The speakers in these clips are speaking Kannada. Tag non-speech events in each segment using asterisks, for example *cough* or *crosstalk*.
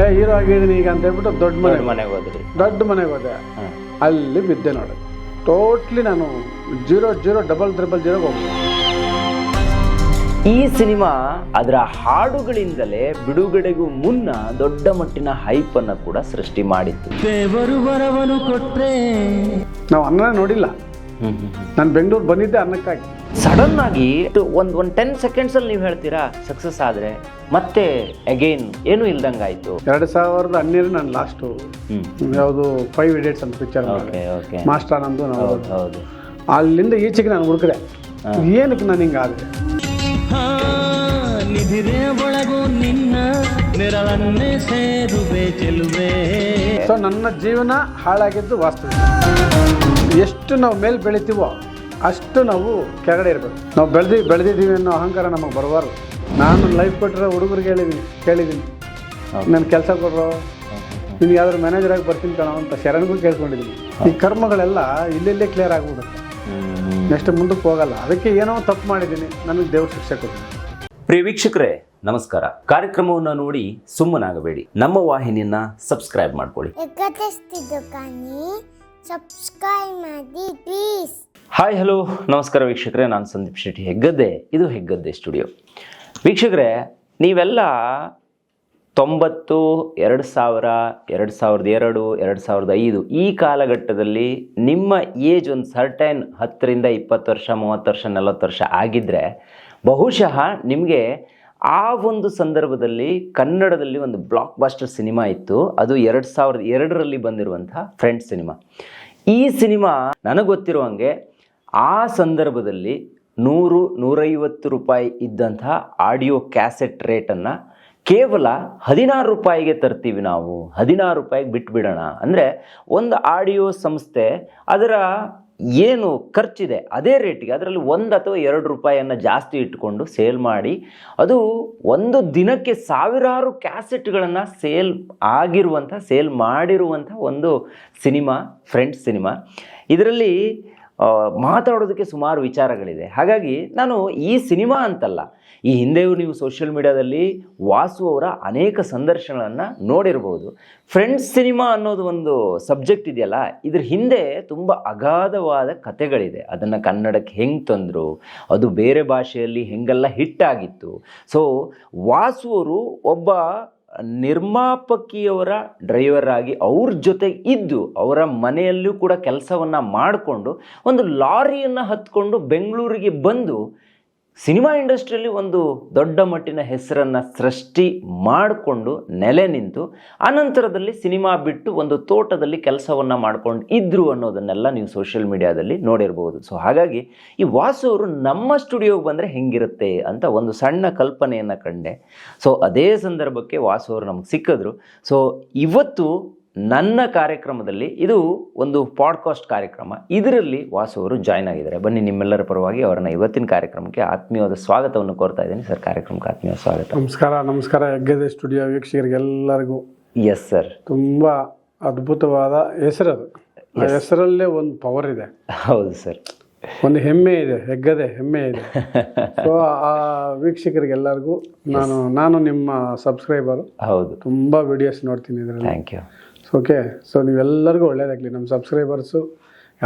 ಏ ಹೀರೋ ಆಗಿದ್ದೀನಿ ಈಗ ಅಂತ ಹೇಳ್ಬಿಟ್ಟು ದೊಡ್ಡ ಮನೆ ಮನೆಗೆ ಹೋದ್ರಿ. ದೊಡ್ಡ ಮನೆಗೆ ಹೋದೆ. ಅಲ್ಲಿ ಬಿದ್ದೆ ನೋಡಿ. ಟೋಟ್ಲಿ ನಾನು zero zero double triple zero ಹೋಗ್ತೀನಿ ಈ ಸಿನಿಮಾ ಅದರ ಹಾಡುಗಳಿಂದಲೇ ಬಿಡುಗಡೆಗೂ ಮುನ್ನ ದೊಡ್ಡ ಮಟ್ಟಿನ ಹೈಪ್ ಅನ್ನ ಕೂಡ ಸೃಷ್ಟಿ ಮಾಡಿತ್ತು. ದೇವರು ಕೊಟ್ರೆ ನಾವು ಅನ್ನ ನೋಡಿಲ್ಲ. ನಾನು ಬೆಂಗಳೂರು ಬಂದಿದ್ದೆ ಅನ್ನಕ್ಕಾಗಿ. ಸಡನ್ ಆಗಿ ಒಂದು ಒಂದು ಟೆನ್ ಸೆಕೆಂಡ್ಸ್ ಅಲ್ಲಿ ನೀವು ಹೇಳ್ತೀರಾ? ಸಕ್ಸಸ್ ಆದ್ರೆ ಮತ್ತೆ ಅಗೈನ್ ಏನು ಇಲ್ದಂಗಾಯ್ತು. ಎರಡು ಸಾವಿರದ ಹನ್ನೆರಡು ನಾನು ಲಾಸ್ಟು ಯಾವುದು ಫೈವ್ ಇಡಿಯಟ್ಸ್ ಅಂತ ಪಿಕ್ಚರ್ ಓಕೆ ಓಕೆ ಮಾಸ್ಟರ್ ನಂದು ನಾವು ಹೌದು ಅಲ್ಲಿಂದ ಈಚೆಗೆ ನಾನು ಹುಡುಕಿದೆ. ಏನಕ್ಕೆ ನಾನು ಹಿಂಗ ಆದ್ರೆ ನಿಧಿರೆ ಒಳಗು ನಿನ್ನ ನೆರಳನ್ನೇ ಸೇರುವೆ ಚೆಲುವೆ. ಸೊ ನನ್ನ ಜೀವನ ಹಾಳಾಗಿದ್ದು ವಾಸ್ತವ ಎಷ್ಟು ನಾವು ಮೇಲೆ ಬೆಳಿತೀವೋ ಅಷ್ಟು ನಾವು ಕೆಳಗಡೆ ಇರಬೇಕು. ನಾವು ಬೆಳೆದಿ ಬೆಳೆದಿದ್ದೀವಿ ಅನ್ನೋ ಅಹಂಕಾರ ನಮಗೆ ಬರಬಾರ್ದು. ನಾನು ಲೈಫ್ ಕೊಟ್ಟಿರೋ ಹುಡುಗರಿಗೆ ಹೇಳಿದ್ದೀನಿ ಕೇಳಿದ್ದೀನಿ ನನ್ನ ಕೆಲಸ ಕೊಡ್ರೋ? ನಿಮ್ಗೆ ಯಾವ್ದಾದ್ರು ಮ್ಯಾನೇಜರ್ ಆಗಿ ಬರ್ತೀನಿ ಕಣ ಅಂತ ಶರಣಗೂ ಕೇಳ್ಕೊಂಡಿದ್ದೀನಿ ಈ ಕರ್ಮಗಳೆಲ್ಲ ಇಲ್ಲೆಲ್ಲೇ ಕ್ಲಿಯರ್ ಆಗ್ಬಿಡುತ್ತೆ. ನೆಕ್ಸ್ಟ್ ಮುಂದಕ್ಕೆ ಹೋಗಲ್ಲ. ಅದಕ್ಕೆ ಏನೋ ತಪ್ಪು ಮಾಡಿದ್ದೀನಿ ನನಗೆ ದೇವ್ರ ಶಿಕ್ಷೆ ಕೊಡ್ತೀನಿ ಪ್ರಿಯ ವೀಕ್ಷಕರೇ ನಮಸ್ಕಾರ. ಕಾರ್ಯಕ್ರಮವನ್ನು ನೋಡಿ ಸುಮ್ಮನಾಗಬೇಡಿ. ನಮ್ಮ ವಾಹಿನಿಯನ್ನ ಸಬ್ಸ್ಕ್ರೈಬ್ ಮಾಡ್ಕೊಳ್ಳಿ. ಸಬ್ಸ್ಕ್ರೈಬ್ ಮಾಡಿ ಪ್ಲೀಸ್ ಹಾಯ್ ಹಲೋ ನಮಸ್ಕಾರ ವೀಕ್ಷಕರೇ, ನಾನು ಸಂದೀಪ್ ಶೆಟ್ಟಿ. ಹೆಗ್ಗದ್ದೆ, ಇದು ಹೆಗ್ಗದ್ದೆ ಸ್ಟುಡಿಯೋ ವೀಕ್ಷಕರೇ, ನೀವೆಲ್ಲ ತೊಂಬತ್ತು, ಎರಡು ಸಾವಿರ, ಎರಡು ಸಾವಿರದ ಎರಡು ಎರಡು ಸಾವಿರದ ಐದು, ಈ ಕಾಲಘಟ್ಟದಲ್ಲಿ ನಿಮ್ಮ ಏಜ್ ಒಂದು ಸರ್ಟೈನ್ ಹತ್ತರಿಂದ ಇಪ್ಪತ್ತು ವರ್ಷ, ಮೂವತ್ತು ವರ್ಷ, ನಲವತ್ತು ವರ್ಷ ಆಗಿದ್ದರೆ ಬಹುಶಃ ನಿಮಗೆ ಆ ಒಂದು ಸಂದರ್ಭದಲ್ಲಿ ಕನ್ನಡದಲ್ಲಿ ಒಂದು ಬ್ಲಾಕ್ ಬಾಸ್ಟರ್ ಸಿನಿಮಾ ಇತ್ತು. ಅದು ಎರಡು ಸಾವಿರದ ಎರಡರಲ್ಲಿ ಬಂದಿರುವಂಥ ಫ್ರೆಂಡ್ ಸಿನಿಮಾ. ಈ ಸಿನಿಮಾ ನನಗೆ ಗೊತ್ತಿರುವಂಗೆ ಆ ಸಂದರ್ಭದಲ್ಲಿ ನೂರು, ನೂರೈವತ್ತು ರೂಪಾಯಿ ಇದ್ದಂತಹ ಆಡಿಯೋ ಕ್ಯಾಸೆಟ್ ರೇಟನ್ನು ಕೇವಲ ಹದಿನಾರು ರೂಪಾಯಿಗೆ ತರ್ತೀವಿ ನಾವು. ಹದಿನಾರು ರೂಪಾಯಿಗೆ ಬಿಟ್ಬಿಡೋಣ. ಅಂದರೆ ಒಂದು ಆಡಿಯೋ ಸಂಸ್ಥೆ ಅದರ ಏನು ಖರ್ಚಿದೆ ಅದೇ ರೇಟಿಗೆ, ಅದರಲ್ಲಿ ಒಂದು ಅಥವಾ ಎರಡು ರೂಪಾಯಿಯನ್ನು ಜಾಸ್ತಿ ಇಟ್ಕೊಂಡು ಸೇಲ್ ಮಾಡಿ, ಅದು ಒಂದು ದಿನಕ್ಕೆ ಸಾವಿರಾರು ಕ್ಯಾಸೆಟ್ಗಳನ್ನು ಸೇಲ್ ಆಗಿರುವಂಥ, ಸೇಲ್ ಮಾಡಿರುವಂಥ ಒಂದು ಸಿನಿಮಾ, ಫ್ರೆಂಡ್ಸ್ ಸಿನಿಮಾ. ಇದರಲ್ಲಿ ಮಾತಾಡೋದಕ್ಕೆ ಸುಮಾರು ವಿಚಾರಗಳಿದೆ. ಹಾಗಾಗಿ ನಾನು ಈ ಸಿನಿಮಾ ಅಂತಲ್ಲ, ಈ ಹಿಂದೆಯೂ ನೀವು ಸೋಷಿಯಲ್ ಮೀಡಿಯಾದಲ್ಲಿ ವಾಸು ಅವರ ಅನೇಕ ಸಂದರ್ಶನಗಳನ್ನು ನೋಡಿರ್ಬೋದು. ಫ್ರೆಂಡ್ಸ್ ಸಿನಿಮಾ ಅನ್ನೋದು ಒಂದು ಸಬ್ಜೆಕ್ಟ್ ಇದೆಯಲ್ಲ, ಇದ್ರ ಹಿಂದೆ ತುಂಬ ಅಗಾಧವಾದ ಕಥೆಗಳಿದೆ. ಅದನ್ನು ಕನ್ನಡಕ್ಕೆ ಹೆಂಗೆ ತಂದರು, ಅದು ಬೇರೆ ಭಾಷೆಯಲ್ಲಿ ಹೆಂಗೆಲ್ಲ ಹಿಟ್ಟಾಗಿತ್ತು ಸೊ ವಾಸು ಅವರು ಒಬ್ಬ ನಿರ್ಮಾಪಕಿಯವರ ಡ್ರೈವರ್ ಆಗಿ ಅವ್ರ ಜೊತೆ ಇದ್ದು ಅವರ ಮನೆಯಲ್ಲೂ ಕೂಡ ಕೆಲಸವನ್ನು ಮಾಡಿಕೊಂಡು ಒಂದು ಲಾರಿಯನ್ನು ಹತ್ಕೊಂಡು ಬೆಂಗಳೂರಿಗೆ ಬಂದು ಸಿನಿಮಾ ಇಂಡಸ್ಟ್ರಿಯಲ್ಲಿ ಒಂದು ದೊಡ್ಡ ಮಟ್ಟಿನ ಹೆಸರನ್ನು ಸೃಷ್ಟಿ ಮಾಡಿಕೊಂಡು ನೆಲೆ ನಿಂತು, ಅನಂತರದಲ್ಲಿ ಸಿನಿಮಾ ಬಿಟ್ಟು ಒಂದು ತೋಟದಲ್ಲಿ ಕೆಲಸವನ್ನು ಮಾಡ್ಕೊಂಡು ಇದ್ರು ಅನ್ನೋದನ್ನೆಲ್ಲ ನೀವು ಸೋಷಿಯಲ್ ಮೀಡಿಯಾದಲ್ಲಿ ನೋಡಿರ್ಬೋದು. ಸೊ ಹಾಗಾಗಿ ಈ ವಾಸು ಅವರು ನಮ್ಮ ಸ್ಟುಡಿಯೋಗೆ ಬಂದರೆ ಹೆಂಗಿರುತ್ತೆ ಅಂತ ಒಂದು ಸಣ್ಣ ಕಲ್ಪನೆಯನ್ನು ಕಂಡೆ. ಸೊ ಅದೇ ಸಂದರ್ಭಕ್ಕೆ ವಾಸು ಅವರು ನಮಗೆ ಸಿಕ್ಕಿದ್ರು. ಸೊ ಇವತ್ತು ನನ್ನ ಕಾರ್ಯಕ್ರಮದಲ್ಲಿ ಇದು ಒಂದು ಪಾಡ್ಕಾಸ್ಟ್ ಕಾರ್ಯಕ್ರಮ. ಇದರಲ್ಲಿ ವಾಸವರು ಜಾಯ್ನ್ ಆಗಿದ್ದಾರೆ. ಬನ್ನಿ ನಿಮ್ಮೆಲ್ಲರ ಪರವಾಗಿ ಅವರನ್ನ ಇವತ್ತಿನ ಕಾರ್ಯಕ್ರಮಕ್ಕೆ ಆತ್ಮೀಯವಾದ ಸ್ವಾಗತವನ್ನು ಕೋರ್ತಾ ಇದ್ದೀನಿ. ಸರ್ ಕಾರ್ಯಕ್ರಮಕ್ಕೆ ಆತ್ಮೀಯ ಸ್ವಾಗತ. ನಮಸ್ಕಾರ ನಮಸ್ಕಾರ. ಹೆಗ್ಗದೆ ಸ್ಟುಡಿಯೋ ವೀಕ್ಷಕರಿಗೆಲ್ಲರಿಗೂ ಎಸ್ ಸರ್ ತುಂಬ ಅದ್ಭುತವಾದ ಹೆಸರದು ಹೆಸರಲ್ಲೇ ಒಂದು ಪವರ್ ಇದೆ. ಹೌದು ಸರ್ ಒಂದು ಹೆಮ್ಮೆ ಇದೆ ಹೆಗ್ಗದೆ ಹೆಮ್ಮೆ ಇದೆ. *laughs* ಸೊ ಆ ವೀಕ್ಷಕರಿಗೆಲ್ಲರಿಗೂ ನಾನು ನಾನು ನಿಮ್ಮ ಸಬ್ಸ್ಕ್ರೈಬರು ಹೌದು. ತುಂಬ ವಿಡಿಯೋಸ್ ನೋಡ್ತೀನಿ ಇದರಲ್ಲಿ. ಥ್ಯಾಂಕ್ ಯು ಓಕೆ ಸೊ ನೀವೆಲ್ಲರಿಗೂ ಒಳ್ಳೇದಾಗಲಿ. ನಮ್ಮ ಸಬ್ಸ್ಕ್ರೈಬರ್ಸು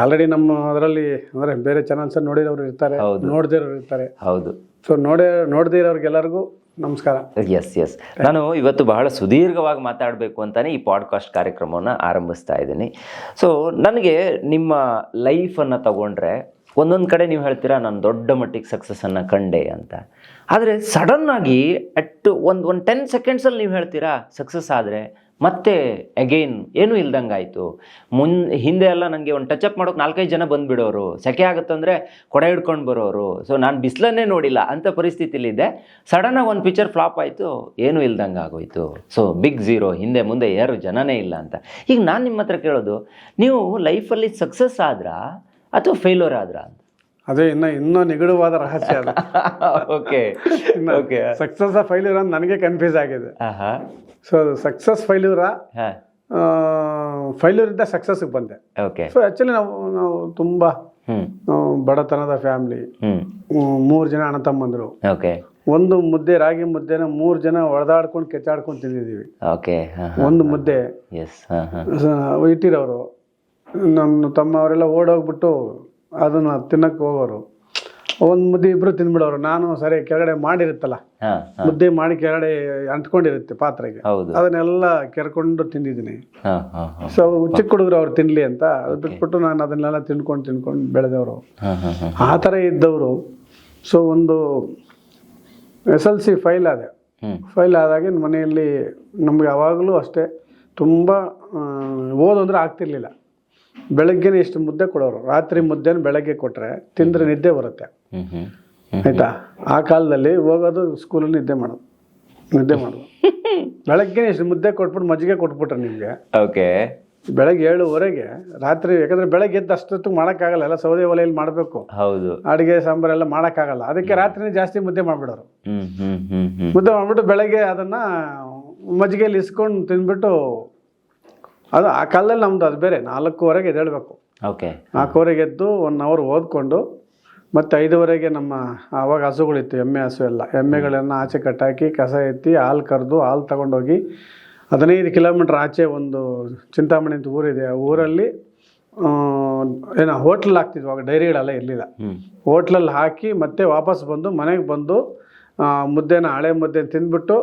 ಆಲ್ರೆಡಿ ನಮ್ಮ ಅದರಲ್ಲಿ ಅಂದರೆ ಬೇರೆ ಚಾನಲ್ಸ್ ನೋಡಿರೋರು ಇರ್ತಾರೆ ಹೌದು. ನೋಡದೇ ಇರ್ತಾರೆ. ಹೌದು. ಸೊ ನೋಡೇ ನೋಡದೇ ಇರೋರಿಗೆಲ್ಲರಿಗೂ ನಮಸ್ಕಾರ. ಎಸ್ ಎಸ್ ನಾನು ಇವತ್ತು ಬಹಳ ಸುದೀರ್ಘವಾಗಿ ಮಾತಾಡಬೇಕು ಅಂತಾನೆ ಈ ಪಾಡ್ಕಾಸ್ಟ್ ಕಾರ್ಯಕ್ರಮವನ್ನು ಆರಂಭಿಸ್ತಾ ಇದ್ದೀನಿ. ಸೊ ನನಗೆ ನಿಮ್ಮ ಲೈಫನ್ನು ತಗೊಂಡ್ರೆ ಒಂದೊಂದು ಕಡೆ ನೀವು ಹೇಳ್ತೀರಾ ನಾನು ದೊಡ್ಡ ಮಟ್ಟಿಗೆ ಸಕ್ಸಸ್ಸನ್ನು ಕಂಡೆ ಅಂತ. ಆದರೆ ಸಡನ್ನಾಗಿ ಅಟ್ ಒಂದು ಒಂದು ಟೆನ್ ಸೆಕೆಂಡ್ಸಲ್ಲಿ ನೀವು ಹೇಳ್ತೀರಾ ಸಕ್ಸಸ್ ಆದರೆ ಮತ್ತೆ ಅಗೈನ್ ಏನೂ ಇಲ್ದಂಗಾಯಿತು. ಮುನ್, ಹಿಂದೆ ಎಲ್ಲ ನನಗೆ ಒಂದು ಟಚ್ ಅಪ್ ಮಾಡೋಕೆ ನಾಲ್ಕೈದು ಜನ ಬಂದುಬಿಡೋರು. ಸೆಕೆ ಆಗುತ್ತಂದರೆ ಕೊಡೆ ಹಿಡ್ಕೊಂಡು ಬರೋರು. ಸೊ ನಾನು ಬಿಸಿಲನ್ನೇ ನೋಡಿಲ್ಲ ಅಂಥ ಪರಿಸ್ಥಿತಿಲಿದ್ದೆ. ಸಡನ್ನಾಗಿ ಒಂದು ಪಿಕ್ಚರ್ ಫ್ಲಾಪ್ ಆಯಿತು, ಏನೂ ಇಲ್ದಂಗೆ ಆಗೋಯ್ತು. ಸೊ ಬಿಗ್ ಝೀರೋ ಹಿಂದೆ ಮುಂದೆ ಯಾರು ಜನನೇ ಇಲ್ಲ ಅಂತ. ಈಗ ನಾನು ನಿಮ್ಮ ಹತ್ರ ಕೇಳೋದು, ನೀವು ಲೈಫಲ್ಲಿ ಸಕ್ಸಸ್ ಆದ್ರಾ, ಅಥವಾ ಫೇಲ್ಯೂರ್ ಆದ್ರಾ ಅಂತ? ಅದೇ ಇನ್ನ ಇನ್ನೂ ನಿಗಡವಾದ ರಹಸ್ಯ ಅದು. ಓಕೆ ಓಕೆ ಸಕ್ಸಸ್ ಫೈಲ್ಯೂರ್ ಅಂತ ನನಗೆ ಕನ್ಫ್ಯೂಸ್ ಆಗಿದೆ. ಸೊ ಸಕ್ಸಸ್ ಫೈಲ್ಯೂರ ಫೈಲ್ಯೂರ್ ಇಂದ ಸಕ್ಸಸ್ಗೆ ಬಂದೆ. ಓಕೆ ಸೊ ಆ್ಯಕ್ಚುಲಿ ನಾವು ನಾವು ತುಂಬ ಬಡತನದ ಫ್ಯಾಮಿಲಿ ಮೂರು ಜನ ಅಣ್ಣ ತಮ್ಮಂದರು. ಓಕೆ ಒಂದು ಮುದ್ದೆ ರಾಗಿ ಮುದ್ದೆನ ಮೂರು ಜನ ಒಡೆದಾಡ್ಕೊಂಡು ಕೆಚ್ಚಾಡ್ಕೊಂಡು ತಿಂದಿದ್ದೀವಿ. ಓಕೆ ಒಂದು ಮುದ್ದೆ. ಇಟ್ಟಿರೋರು. ನನ್ನ ತಮ್ಮ ಅವರೆಲ್ಲ ಓಡೋಗ್ಬಿಟ್ಟು ಅದನ್ನು ತಿನ್ನಕ್ಕೆ ಹೋಗೋರು. ಒಂದು ಮುದ್ದೆ ಇಬ್ಬರು ತಿಂದ್ಬಿಡೋರು. ನಾನು ಸರಿ ಕೆಳಗಡೆ ಮಾಡಿರುತ್ತಲ್ಲ. ಮುದ್ದೆ ಮಾಡಿ ಕೆಳಗಡೆ ಅಂಟ್ಕೊಂಡಿರುತ್ತೆ ಪಾತ್ರೆಗೆ. ಅದನ್ನೆಲ್ಲ ಕೆರ್ಕೊಂಡು ತಿಂದಿದ್ದೀನಿ. ಸೊ ಚಿಕ್ಕ ಹುಡುಗರು ಅವ್ರು ತಿನ್ಲಿ ಅಂತ. ಅದು ಬಿಟ್ಬಿಟ್ಟು ನಾನು ಅದನ್ನೆಲ್ಲ ತಿನ್ಕೊಂಡು ತಿನ್ಕೊಂಡು ಬೆಳೆದವರು. ಆ ಥರ ಇದ್ದವರು. ಸೊ ಒಂದು ಎಸ್ ಎಲ್ ಸಿ ಫೈಲ್ ಆದೆ. ಫೈಲ್ ಆದಾಗ ಮನೆಯಲ್ಲಿ ನಮ್ಗೆ ಯಾವಾಗಲೂ ಅಷ್ಟೇ ತುಂಬ ಓದು ಅಂದರೆ ಆಗ್ತಿರ್ಲಿಲ್ಲ. ಬೆಳಗ್ಗೆನೇ ಇಷ್ಟು ಮುದ್ದೆ ಕೊಡೋರು. ರಾತ್ರಿ ಮುದ್ದೆನ ಬೆಳಗ್ಗೆ ಕೊಟ್ಟರೆ ತಿಂದರೆ ನಿದ್ದೆ ಬರುತ್ತೆ. ಆಯ್ತಾ? ಆ ಕಾಲದಲ್ಲಿ ಹೋಗೋದು ಸ್ಕೂಲಲ್ಲಿ ನಿದ್ದೆ ಮಾಡೋದು. ನಿದ್ದೆ ಮಾಡೋದು. *laughs* ಬೆಳಗ್ಗೆ ಇಷ್ಟು ಮುದ್ದೆ ಕೊಟ್ಬಿಟ್ಟು ಮಜ್ಜಿಗೆ ಕೊಟ್ಬಿಟ್ರೆ ನಿಮಗೆ. ಓಕೆ. ಬೆಳಗ್ಗೆ ಏಳುವರೆಗೆ ರಾತ್ರಿ ಯಾಕಂದ್ರೆ ಬೆಳಗ್ಗೆ ಎದ್ದು ಅಷ್ಟೊತ್ತಿಗೆ ಮಾಡೋಕ್ಕಾಗಲ್ಲ ಎಲ್ಲ ಸೌದೆ ಒಲೆಯಲ್ಲಿ ಮಾಡಬೇಕು. ಹೌದು. ಅಡುಗೆ ಸಾಂಬಾರೆಲ್ಲ ಮಾಡೋಕ್ಕಾಗಲ್ಲ. ಅದಕ್ಕೆ ರಾತ್ರಿನೇ ಜಾಸ್ತಿ ಮುದ್ದೆ ಮಾಡಿಬಿಡೋರು. ಮುದ್ದೆ ಮಾಡಿಬಿಟ್ಟು ಬೆಳಗ್ಗೆ ಅದನ್ನು ಮಜ್ಜಿಗೆಯಲ್ಲಿ ಇಸ್ಕೊಂಡು ತಿಂದ್ಬಿಟ್ಟು ಅದು ಆ ಕಾಲದಲ್ಲಿ ನಮ್ದು ಅದು ಬೇರೆ ನಾಲ್ಕೂವರೆಗೆ ಎದ್ದೇಳಬೇಕು. ಓಕೆ. ನಾಲ್ಕೂವರೆಗೆ ಎದ್ದು ಒನ್ ಅವರ್ ಓದ್ಕೊಂಡು ಮತ್ತು ಐದುವರೆಗೆ ನಮ್ಮ ಆವಾಗ ಹಸುಗಳಿತ್ತು ಎಮ್ಮೆ ಹಸು ಎಲ್ಲ. ಎಮ್ಮೆಗಳನ್ನು ಆಚೆ ಕಟ್ಟಾಕಿ ಕಸ ಎತ್ತಿ ಹಾಲು ಕರೆದು ಹಾಲು ತಗೊಂಡೋಗಿ ಹದಿನೈದು ಕಿಲೋಮೀಟ್ರ್ ಆಚೆ ಒಂದು ಚಿಂತಾಮಣಿ ಅಂತ ಊರಿದೆ. ಆ ಊರಲ್ಲಿ ಏನೋ ಹೋಟ್ಲಲ್ಲಿ ಹಾಕ್ತಿದ್ವು ಆವಾಗ ಡೈರಿಗಳೆಲ್ಲ ಇರಲಿಲ್ಲ. ಹೋಟ್ಲಲ್ಲಿ ಹಾಕಿ ಮತ್ತೆ ವಾಪಸ್ ಬಂದು ಮನೆಗೆ ಬಂದು ಮುದ್ದೆನ ಹಳೆ ಮುದ್ದೆನ ತಿಂದ್ಬಿಟ್ಟು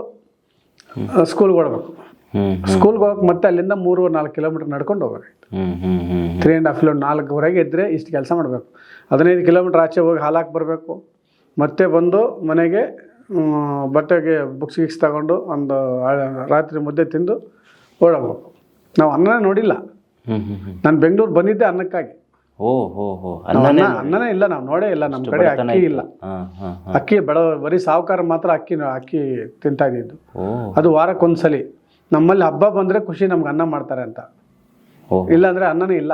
ಸ್ಕೂಲ್ಗೆ ಓಡಬೇಕು ಹ್ಞೂ ಸ್ಕೂಲ್ಗೆ ಹೋಗಕ್ಕೆ ಮತ್ತೆ ಅಲ್ಲಿಂದ ಮೂರು ನಾಲ್ಕು ಕಿಲೋಮೀಟರ್ ನಡ್ಕೊಂಡು ಹೋಗ್ಬೇಕು ಹ್ಞೂ ಹ್ಞೂ ಹ್ಞೂ ತ್ರೀ ಆ್ಯಂಡ್ ಹಾಫ್ ಕಿಲೋಮೀಟರ್ ನಾಲ್ಕುವರೆಗೆ ಇದ್ದರೆ ಇಷ್ಟು ಕೆಲಸ ಮಾಡಬೇಕು. ಹದಿನೈದು ಕಿಲೋಮೀಟ್ರ್ ಆಚೆ ಹೋಗಿ ಹಾಲಾಕ್ ಬರಬೇಕು. ಮತ್ತೆ ಬಂದು ಮನೆಗೆ ಬಟ್ಟೆಗೆ ಬುಕ್ಸ್ ಗಿಕ್ಸ್ ತಗೊಂಡು ಒಂದು ರಾತ್ರಿ ಮುದ್ದೆ ತಿಂದು ಓಡಬೇಕು ನಾವು ಅನ್ನನೇ ನೋಡಿಲ್ಲ. ನಾನು ಬೆಂಗಳೂರು ಬಂದಿದ್ದೆ ಅನ್ನಕ್ಕಾಗಿ. ಅನ್ನನೇ ಇಲ್ಲ. ನಾವು ನೋಡೇ ಇಲ್ಲ ನಮ್ಮ ಕಡೆ ಅಕ್ಕಿ ಇಲ್ಲ. ಅಕ್ಕಿ ಬಡ ಬರೀ ಸಾವುಕಾರ ಮಾತ್ರ ಅಕ್ಕಿ ಅಕ್ಕಿ ತಿಂತಾ ಇದ್ದಿದ್ದು. ಅದು ವಾರಕ್ಕೊಂದ್ಸಲಿ. ನಮ್ಮಲ್ಲಿ ಹಬ್ಬ ಬಂದರೆ ಖುಷಿ ನಮ್ಗೆ ಅನ್ನ ಮಾಡ್ತಾರೆ ಅಂತ. ಇಲ್ಲ ಇಲ್ಲಾಂದರೆ ಅನ್ನನೇ ಇಲ್ಲ.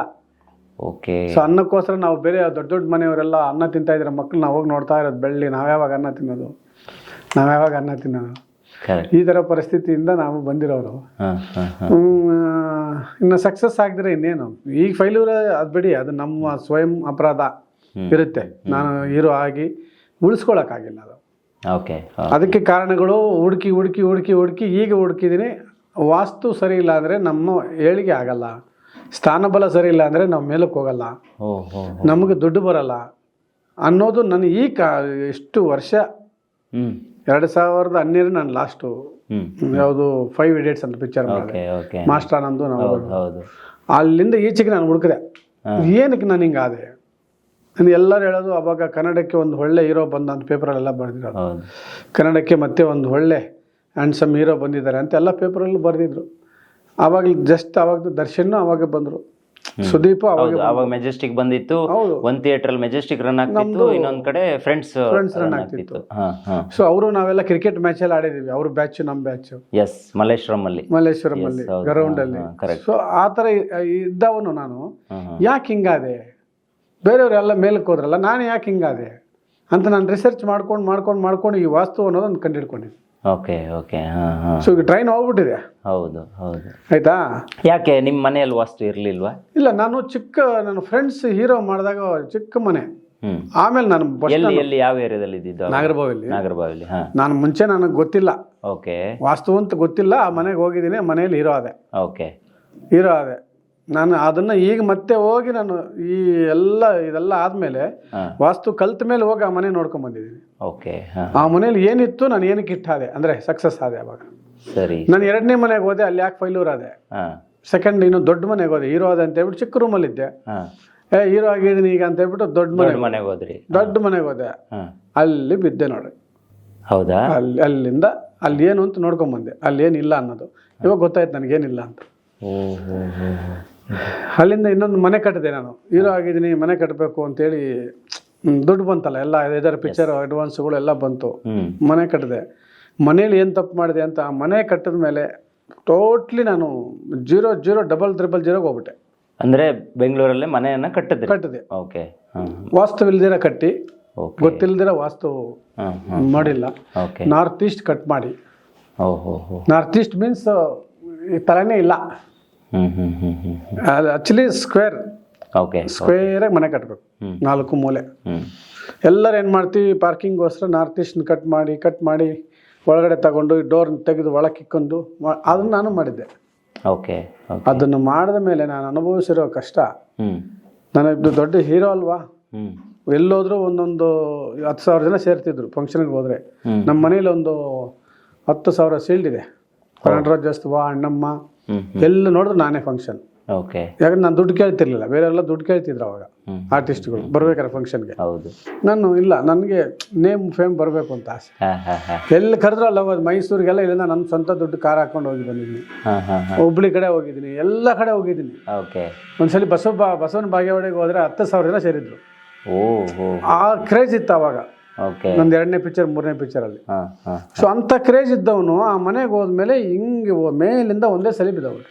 ಓಕೆ. ಸೊ ಅನ್ನಕ್ಕೋಸ್ಕರ ನಾವು ಬೇರೆ ದೊಡ್ಡ ದೊಡ್ಡ ಮನೆಯವರೆಲ್ಲ ಅನ್ನ ತಿಂತಾ ಇದ್ರೆ ಮಕ್ಳು ನಾವು ಹೋಗಿ ನೋಡ್ತಾ ಇರೋದು ಬೆಳ್ಳಿ ನಾವ್ಯಾವಾಗ ಅನ್ನ ತಿನ್ನೋದು? ನಾವ್ಯಾವಾಗ ಅನ್ನ ತಿನ್ನೋದು? ಈ ಥರ ಪರಿಸ್ಥಿತಿಯಿಂದ ನಾವು ಬಂದಿರೋರು. ಇನ್ನು ಸಕ್ಸಸ್ ಆಗಿದ್ರೆ ಇನ್ನೇನು? ಈಗ ಫೈಲೂರ್ ಅದು ಬಿಡಿ ಅದು ನಮ್ಮ ಸ್ವಯಂ ಅಪರಾಧ ಇರುತ್ತೆ. ನಾನು ಹೀರೋ ಆಗಿ ಉಳಿಸ್ಕೊಳಕ್ಕಾಗಿಲ್ಲ ಅದು. ಓಕೆ ಅದಕ್ಕೆ ಕಾರಣಗಳು ಹುಡುಕಿ ಹುಡುಕಿ ಹುಡುಕಿ ಹುಡುಕಿ ಈಗ ಹುಡುಕಿದ್ದೀನಿ ವಾಸ್ತು ಸರಿ ಇಲ್ಲ ಅಂದರೆ ನಮ್ಮ ಏಳಿಗೆ ಆಗಲ್ಲ. ಸ್ಥಾನಬಲ ಸರಿ ಇಲ್ಲ ಅಂದರೆ ನಾವು ಮೇಲಕ್ಕೆ ಹೋಗಲ್ಲ. ನಮಗೆ ದುಡ್ಡು ಬರಲ್ಲ. ಅನ್ನೋದು ನನ್ನ ಈ ಕಾ ಎಷ್ಟು ವರ್ಷ? ಎರಡು ಸಾವಿರದ ಹನ್ನೆರಡು ನಾನು ಲಾಸ್ಟು ಯಾವುದು ಫೈವ್ ಇಡಿಯಟ್ಸ್ ಅಂತ ಪಿಕ್ಚರ್ ಮಾಡಿದೆ. ಮಾಸ್ಟರ್ ಆನಂದು ನಾವು ಅಲ್ಲಿಂದ ಈಚೆಗೆ ನಾನು ಹುಡುಕಿದೆ. ಏನಕ್ಕೆ ನಾನು ಹಿಂಗಾದೆ ನಾನು ಎಲ್ಲರೂ ಹೇಳೋದು ಅವಾಗ ಕನ್ನಡಕ್ಕೆ ಒಂದು ಒಳ್ಳೆ ಹೀರೋ ಬಂದ ಅಂತ ಪೇಪರಲ್ಲೆಲ್ಲ ಬರೆದಿರೋದು. ಕನ್ನಡಕ್ಕೆ ಮತ್ತೆ ಒಂದು ಒಳ್ಳೆ ಹ್ಯಾಂಡ್ಸಮ್ ಹೀರೋ ಬಂದಿದ್ದಾರೆ ಅಂತ ಎಲ್ಲ ಪೇಪರಲ್ಲೂ ಬರೆದಿದ್ರು. ಆವಾಗ ಜಸ್ಟ್ ಅವಾಗ ದರ್ಶನ್ ಅವಾಗ ಬಂದರು. ಸುದೀಪ್ ಅವಾಗ ಅವಾಗ ಮೆಜೆಸ್ಟಿಕ್ ಬಂದಿತ್ತು. ಒಂದು ಥಿಯೇಟರ್ ಅಲ್ಲಿ ಮೆಜೆಸ್ಟಿಕ್ ರನ್ ಆಗ್ತಿತ್ತು ಇನ್ನೊಂದ್ ಕಡೆ ಫ್ರೆಂಡ್ಸ್ ರನ್ ಆಗ್ತಿತ್ತು. ಸೊ ಅವರು ನಾವೆಲ್ಲ ಕ್ರಿಕೆಟ್ ಮ್ಯಾಚ್ ಮ್ಯಾಚಲ್ಲಿ ಆಡಿದೀವಿ. ಅವ್ರ ಬ್ಯಾಚ್ ನಮ್ಮ ಬ್ಯಾಚ್ ಎಸ್ ಮಲ್ಲೇಶ್ವರಂ ಅಲ್ಲಿ ಮಲ್ಲೇಶ್ವರಂ ಅಲ್ಲಿ. Ground correct. ಸೊ ಆ ಥರ ಇದ್ದವನು ನಾನು. ಯಾಕೆ ಹಿಂಗಾದೆ? ಬೇರೆಯವರೆಲ್ಲ ಮೇಲಕ್ಕೆ ಹೋದ್ರಲ್ಲ ನಾನು ಯಾಕೆ ಹಿಂಗಾದೆ? ಅಂತ ನಾನು ರಿಸರ್ಚ್ ಮಾಡ್ಕೊಂಡು ಮಾಡ್ಕೊಂಡು ಮಾಡ್ಕೊಂಡು ಈ ವಾಸ್ತು ಅನ್ನೋದೊಂದು ಕಂಡುಹಿಡ್ಕೊಂಡಿದ್ದೆ ಓಕೆ ಓಕೆ ಹಾ ಹಾ. ಸೊ ಈಗ ಟ್ರೈನ್ ಹೋಗ್ಬಿಟ್ಟಿದೆ. ಹೌದು ಹೌದು. ಆಯ್ತಾ? ಯಾಕೆ ನಿಮ್ಮ ಮನೆಯಲ್ಲಿ ವಾಸ್ತು ಇರಲಿಲ್ವಾ? ಇಲ್ಲ ನಾನು ಚಿಕ್ಕ ನನ್ನ ಫ್ರೆಂಡ್ಸ್ ಹೀರೋ ಮಾಡಿದಾಗ ಚಿಕ್ಕ ಮನೆ. ಹ್ಮ್. ಆಮೇಲೆ ನಾನು ಬಸ್ ಎಲ್ಲಿ ಎಲ್ಲಿ ಯಾವ ಏರಿಯಾದಲ್ಲಿ ಇದ್ದಿದ್ದು ನಾಗರಬಾವಿಲಿ. ನಾಗರಬಾವಿಲಿ ಹಾ. ನಾನು ಮುಂಚೆ ನನಗೆ ಗೊತ್ತಿಲ್ಲ. ಓಕೆ. ವಾಸ್ತು ಅಂತ ಗೊತ್ತಿಲ್ಲ ಆ ಮನೆಗೆ ಹೋಗಿದ್ದೀನಿ ಮನೆಯಲ್ಲಿ ಹೀರೋ ಆದೆ. ಓಕೆ. ಹೀರೋ ಆದೆ. ನಾನು ಅದನ್ನ ಈಗ ಮತ್ತೆ ಹೋಗಿ ನಾನು ಈ ಎಲ್ಲ ಇದೆಲ್ಲ ಆದಮೇಲೆ ವಾಸ್ತು ಕಲ್ತ ಮೇಲೆ ಹೋಗಿ ಆ ಮನೆ ನೋಡ್ಕೊಂಡ್ ಬಂದಿದ್ದೀನಿ. ಓಕೆ ಆ ಮನೇಲಿ ಏನಿತ್ತು ನಾನು ಏನಕ್ಕೆ ಇಟ್ಟಾದೆ ಅಂದ್ರೆ ಸಕ್ಸಸ್ ಆದೆ ಅವಾಗ. ಸರಿ. ನಾನು ಎರಡನೇ ಮನೆಗೆ ಹೋದೆ ಅಲ್ಲಿ ಯಾಕೆ ಫೈಲೂರ್ ಆದೆ? ಸೆಕೆಂಡ್ ಇನ್ನು ದೊಡ್ಡ ಮನೆಗೆ ಹೋದೆ. ಹೀರೋ ಆದೆ ಅಂತ ಹೇಳ್ಬಿಟ್ಟು ಚಿಕ್ಕ ರೂಮಲ್ಲಿದ್ದೆ ಇದ್ದೆ. ಏ ಹೀರೋ ಆಗಿದ್ದೀನಿ ಈಗ ಅಂತ ಹೇಳ್ಬಿಟ್ಟು ದೊಡ್ಡ ಮನೆ ಮನೆಗೆ ಹೋದ್ರಿ. ದೊಡ್ಡ ಮನೆಗೆ ಹೋದೆ. ಅಲ್ಲಿ ಬಿದ್ದೆ ನೋಡಿ ಹೌದಾ? ಅಲ್ಲಿ ಅಲ್ಲಿಂದ ಅಲ್ಲಿ ಏನು ಅಂತ ನೋಡ್ಕೊಂಬಂದೆ ಅಲ್ಲಿ ಏನಿಲ್ಲ ಅನ್ನೋದು. ಇವಾಗ ಗೊತ್ತಾಯ್ತು ನನಗೇನಿಲ್ಲ ಅಂತ. ಅಲ್ಲಿಂದ ಇನ್ನೊಂದು ಮನೆ ಕಟ್ಟಿದೆ ನಾನು. ಹೀರೋ ಆಗಿದ್ದೀನಿ ಮನೆ ಕಟ್ಟಬೇಕು ಅಂತೇಳಿ ದುಡ್ಡು ಬಂತಲ್ಲ ಎಲ್ಲ ಇದರ ಪಿಕ್ಚರ್ ಅಡ್ವಾನ್ಸ್ಗಳು ಎಲ್ಲ ಬಂತು. ಮನೆ ಕಟ್ಟಿದೆ. ಮನೇಲಿ ಏನು ತಪ್ಪು ಮಾಡಿದೆ ಅಂತ ಆ ಮನೆ ಕಟ್ಟಿದ ಮೇಲೆ ಟೋಟ್ಲಿ ನಾನು ಜೀರೋ ಜೀರೋ ಡಬಲ್ ತ್ರಿಬಲ್ ಜೀರೋಗೆ ಹೋಗ್ಬಿಟ್ಟೆ. ಅಂದ್ರೆ ಬೆಂಗಳೂರಲ್ಲೇ ಮನೆಯನ್ನ ಕಟ್ಟಿದೆ. ಕಟ್ಟಿದೆ ಓಕೆ ವಾಸ್ತು ಇಲ್ದಿರ ಕಟ್ಟಿ ಗೊತ್ತಿಲ್ದಿರ ವಾಸ್ತು ಮಾಡಿಲ್ಲ. ಓಕೆ ನಾರ್ತ್ ಈಸ್ಟ್ ಕಟ್ ಮಾಡಿ ನಾರ್ತ್ ಈಸ್ಟ್ ಮೀನ್ಸ್ ಈ ಥರನೇ ಇಲ್ಲ. ಹ್ಮ್ ಆ್ಯಕ್ಚುಲಿ ಸ್ಕ್ವೇರ್ ಓಕೆ ಸ್ಕ್ವೇರಾಗಿ ಮನೆ ಕಟ್ಟಬೇಕು ನಾಲ್ಕು ಮೂಲೆ. ಎಲ್ಲರೂ ಏನು ಮಾಡ್ತೀವಿ ಪಾರ್ಕಿಂಗ್ಗೋಸ್ಕರ ನಾರ್ತ್ ಈಸ್ಟ್ನ ಕಟ್ ಮಾಡಿ ಕಟ್ ಮಾಡಿ ಒಳಗಡೆ ತಗೊಂಡು ಡೋರ್ ತೆಗೆದು ಒಳಗೆ ಇಕ್ಕೊಂಡು ಅದನ್ನು ನಾನು ಮಾಡಿದ್ದೆ. ಓಕೆ ಅದನ್ನು ಮಾಡಿದ ಮೇಲೆ ನಾನು ಅನುಭವಿಸಿರೋ ಕಷ್ಟ. ಹ್ಞೂ ನಾನು ಇಬ್ಬರು ದೊಡ್ಡ ಹೀರೋ ಅಲ್ವಾ? ಎಲ್ಲೋದ್ರೂ ಒಂದೊಂದು ಹತ್ತು ಸಾವಿರ ಜನ ಸೇರ್ತಿದ್ರು ಫಂಕ್ಷನ್ಗೆ ಹೋದರೆ. ನಮ್ಮ ಮನೇಲಿ ಒಂದು ಹತ್ತು ಸಾವಿರ ಸೀಲ್ಡ್ ಇದೆ. ಕನ್ನಡರಾಜ್ಯೋತ್ಸವ ಅಣ್ಣಮ್ಮ ಹ್ಞೂ ಎಲ್ಲ ನೋಡಿದ್ರು ನಾನೇ ಫಂಕ್ಷನ್ ಓಕೆ ಯಾಕಂದ್ರೆ ನಾನು ದುಡ್ಡು ಕೇಳ್ತಿರ್ಲಿಲ್ಲ. ಬೇರೆಲ್ಲ ದುಡ್ಡು ಕೇಳ್ತಿದ್ರು ಅವಾಗ. ಆರ್ಟಿಸ್ಟ್ಗಳು ಬರ್ಬೇಕಾರೆ ಫಂಕ್ಷನ್ಗೆ ಹೌದು. ನಾನು ಇಲ್ಲ ನನಗೆ ನೇಮ್ ಫೇಮ್ ಬರಬೇಕು ಅಂತ ಆಸೆ. ಎಲ್ಲಿ ಕರೆದ್ರೂ ಅಲ್ಲಿ ಹೋಗೋದು. ಮೈಸೂರಿಗೆಲ್ಲ ಇಲ್ಲಿಂದ ನನ್ನ ಸ್ವಂತ ದುಡ್ಡು ಕಾರ್ ಹಾಕೊಂಡು ಹೋಗಿ ಬಂದಿದ್ದೀನಿ. ಹುಬ್ಳಿ ಕಡೆ ಹೋಗಿದ್ದೀನಿ. ಎಲ್ಲ ಕಡೆ ಹೋಗಿದ್ದೀನಿ. ಒಂದ್ಸಲಿ ಬಸವ ಬಸವನ ಬಾಗೇವಾಡಿಗೆ ಹೋದ್ರೆ ಹತ್ತು ಸಾವಿರ ಜನ ಸೇರಿದ್ರು ಆ ಕ್ರೇಜ್ ಇತ್ತು ಅವಾಗ. ನಂದು ಎರಡನೇ ಪಿಕ್ಚರ್ ಮೂರನೇ ಪಿಕ್ಚರ್ ಅಲ್ಲಿ. ಹಾಂ ಸೊ ಅಂತ ಕ್ರೇಜ್ ಇದ್ದವನು ಆ ಮನೆಗೆ ಹೋದ್ಮೇಲೆ ಹಿಂಗೆ ಮೇಲಿಂದ ಒಂದೇ ಸಲ ಬಿದ್ದವ್ರು